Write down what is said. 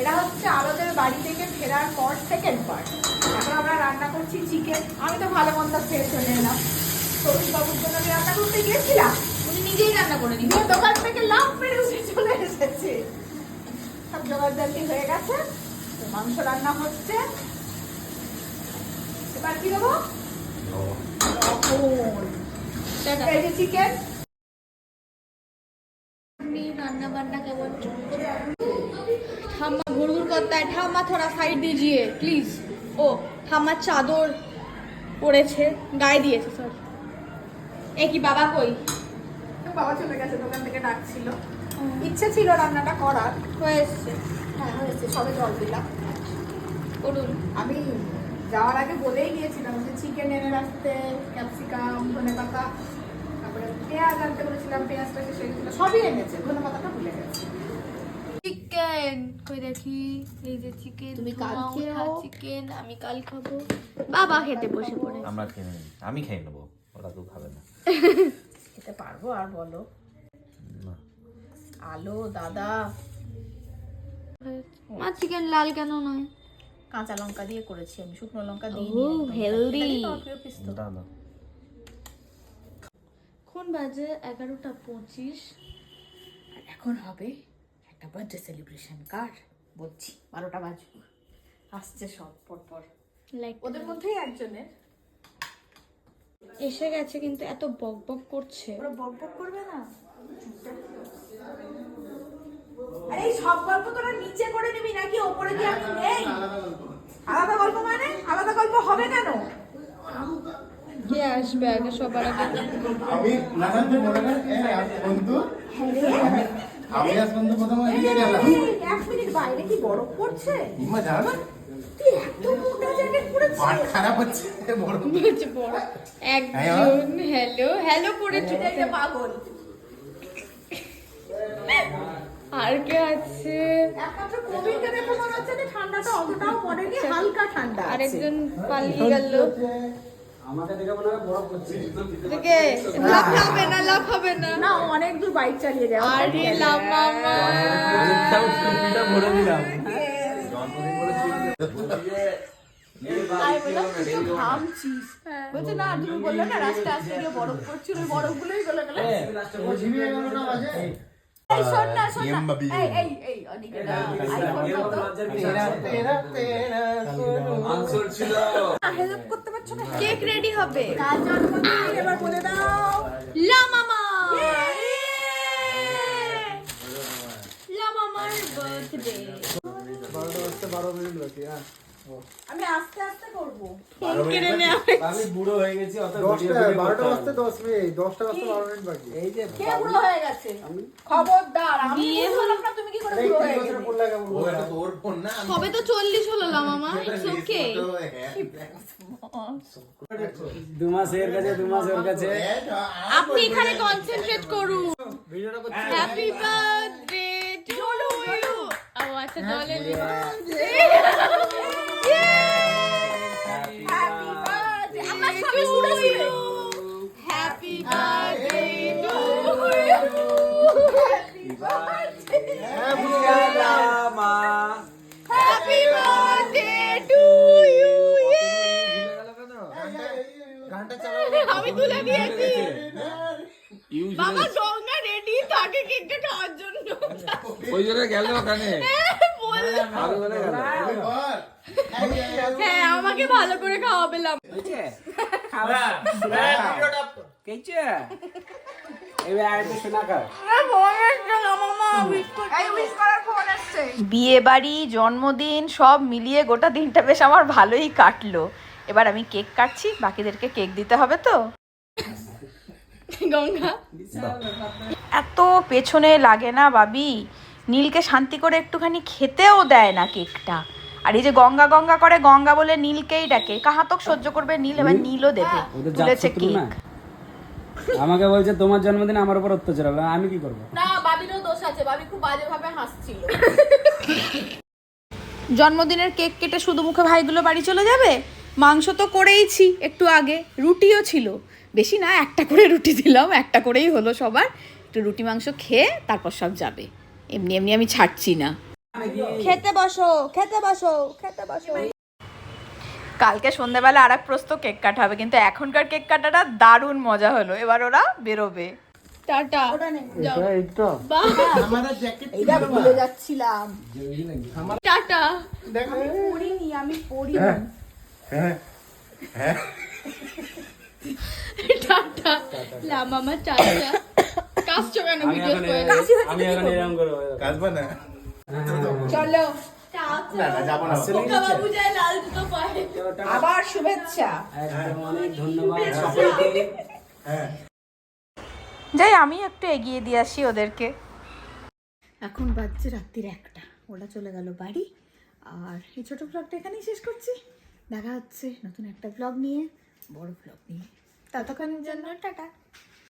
এটা হচ্ছে আরদের বাড়ি থেকে ফেরার পর সেকেন্ড পার্ট এখন আমরা রান্না করছি চিকেন আমি তো ভালো মন্দ খেয়ে চলে এলাম। সরুষ বাবুর জন্য আমি রান্না করতে গিয়েছিলাম। উনি নিজেই রান্না করে দিয়ে দোকান থেকে লাভ মেরে উঠে চলে এসেছে। সব জোগাড় জাতি হয়ে গেছে। তো মাংস রান্না হচ্ছে। এবার কি দেবো? চিকেন घुर घुर करता है ठाम्मा थोड़ा साइड दीजिए प्लीज ও ঠাম্মার চাদর পড়েছে গায়ে দিয়েছে সরি এ কি বাবা কই বাবা চলে গেছে দোকান থেকে ডাকছিল ইচ্ছে ছিল রান্নাটা করার হয়ে এসছে হ্যাঁ হয়েছে সবে জল দিলাম করুন আমি যাওয়ার আগে বলেই গিয়েছিলাম যে চিকেন এনে রাখতে ক্যাপসিকাম ধনে পাতা তারপরে পেঁয়াজ আনতে বলেছিলাম পেঁয়াজটা শেষ হয়ে গেছিল সবই এনেছে ধনে পাতাটা ভুলে গেছে চিকেন কই দেখি? এই যে চিকেন তুমি কাল খেও। চিকেন আমি কাল খাব। বাবা খেতে বসে পড়ে আমরা খেয়ে নিই আমি খেয়ে নেব। ওরা তো খাবে না। খেতে পারব আর বলো। আলো দাদা। মা চিকেন লাল কেন নয়? কাঁচা লঙ্কা দিয়ে করেছি আমি। শুকনো লঙ্কা দিই ও, দাও। কোন বাজে এগারোটা পঁচিশ। আর এখন হবে একটা বার্থডে সেলিব্রেশন কার? বলছি বারোটা বাজবে আসছে সব পরপর। লাইক ওদের মধ্যেই একজনের। এসে গেছে কিন্তু এত বক বক করছে। ওরা বক বক করবে না? আরে এই সব গল্প তোরা নিচে করে নিবি নাকি? ওপরে কি আমি নেই। আলাদা গল্প মানে? আলাদা গল্প হবে কেন? কে আসবে আগে সবার আগে? আমি মনে বন্ধু আমি- আজ বন্ধু প্রথমে এদিকে গেলাম এক মিনিট বাইরে কি বরফ পড়ছে? ইমা জানো না তুই এত মোটা জ্যাকেট পরেছিস। পাট খারাপ হচ্ছে বড় বলছে বড় একজন হ্যালো হ্যালো এটা একটা পাগল। আর কে আছে? একমাত্র কোভিডকে দেখে মনে হচ্ছে যে ঠান্ডাটা অতটাও পড়েনি হালকা ঠান্ডা আছে। আরেকজন পালিয়ে গেল। আমাকে দেখে মনে হয় বরফ করছে থেকে লাভ হবে না লাভ হবে না। না অনেক দূর বাইক চালিয়ে যাও আরে ভরে দিলাম। বলছে, না, তুমি বললে না, রাস্তায় আসতে গিয়ে বরফ পড়ছিল, ওই বরফগুলোই গলে গেলো। কেক রেডি হবে। এবার বলে দাও। লা মামা লা মামার বার্থডে বারোটা বাজতে বারো মিনিট বাকি হ্যাঁ। আমি আস্তে আস্তে করব। আমি বুড়ো হয়ে গেছি অত দশটা বারোটা বাজতে দশ মিনিট দশটা বাজতে বারো মিনিট বাকি। এই যে কে বুড়ো হয়ে গেছে? খবরদার আমি বিয়ে না তুমি কি করে বুড়ো হয়ে বছরের গেলে। পর লাগে এটা তোর ফোন না? আমি তো চল্লিশ হলো লা মামা ইটস ওকে দু মাস এর কাছে দু মাস ওর কাছে। আপনি এখানে কনসেন্ট্রেট করুন। হ্যাপি বার্থডে টু ইউ ও আচ্ছা আমার সবে to শুনে শুনে you. Happy birthday to মা Happy birthday to you. ঘণ্টা চালাও আমি তুলে দিয়েছি। বাবা গঙ্গা রেডি থাকে কেকটা খাওয়ার জন্য। ওই জন্য গেল ওখানে। হ্যাঁ আমাকে ভালো করে খাওয়াবেলাম। কেছে শোনা কর বিয়ে বাড়ি জন্মদিন সব মিলিয়ে গোটা দিনটা বেশ আমার ভালোই কাটলো। এবার আমি কেক কাটছি বাকিদেরকে কেক দিতে হবে তো। এত পেছনে লাগে না বাবি নীলকে শান্তি করে একটুখানি খেতেও দেয় না কেকটা। আর এই যে গঙ্গা গঙ্গা করে গঙ্গা বলে নীলকেই ডাকে। কাহাতক সহ্য করবে নীল এবার নীলও দেবে। জাত তুলেছে না কেক। আমাকে বলছে তোমার জন্মদিন আমার উপর অত্যাচার হবে। আমি কি করব? না বাবিরও দোষ আছে। বাবি খুব বাজে ভাবে হাসছিল। জন্মদিনের কেক কেটে শুধু মুখে ভাইগুলো বাড়ি চলে যাবে? মাংস তো করেইছি একটু আগে রুটিও ছিল। বেশি না একটা করে রুটি দিলাম একটা করেই হলো সবার। একটু রুটি মাংস খেয়ে তারপর সব যাবে। এমনি এমনি আমি ছাড়ছি না। খেতে বসো খেতে বসো খেতে বসো। কালকে সন্ধ্যাবেলা আর এক প্রস্ত কেক কাটা হবে কিন্তু এখনকার কেক কাটাটা দারুণ মজা হলো। এবার ওরা বেরোবে। টাটা। যাও। আমাদের জ্যাকেট এইটা ভুলে যাচ্ছিলাম। টাটা। আমি পড়িনি আমি পড়িনি। হ্যাঁ হ্যাঁ টাটা। লামামা ভিডিও করে না। চলো। আবার শুভেচ্ছা। একদম অনেক ধন্যবাদ। সকলকে হ্যাঁ। যাই আমি একটু এগিয়ে দিয়ে আসি ওদেরকে। এখন বাজছে রাত্রির একটা। ওরা চলে গেল বাড়ি। আর এই ছোট ব্লগটা এখানেই শেষ করছি। দেখা হচ্ছে নতুন একটা ব্লগ নিয়ে বড় ব্লগ নিয়ে। ততক্ষণের জন্য টাটা।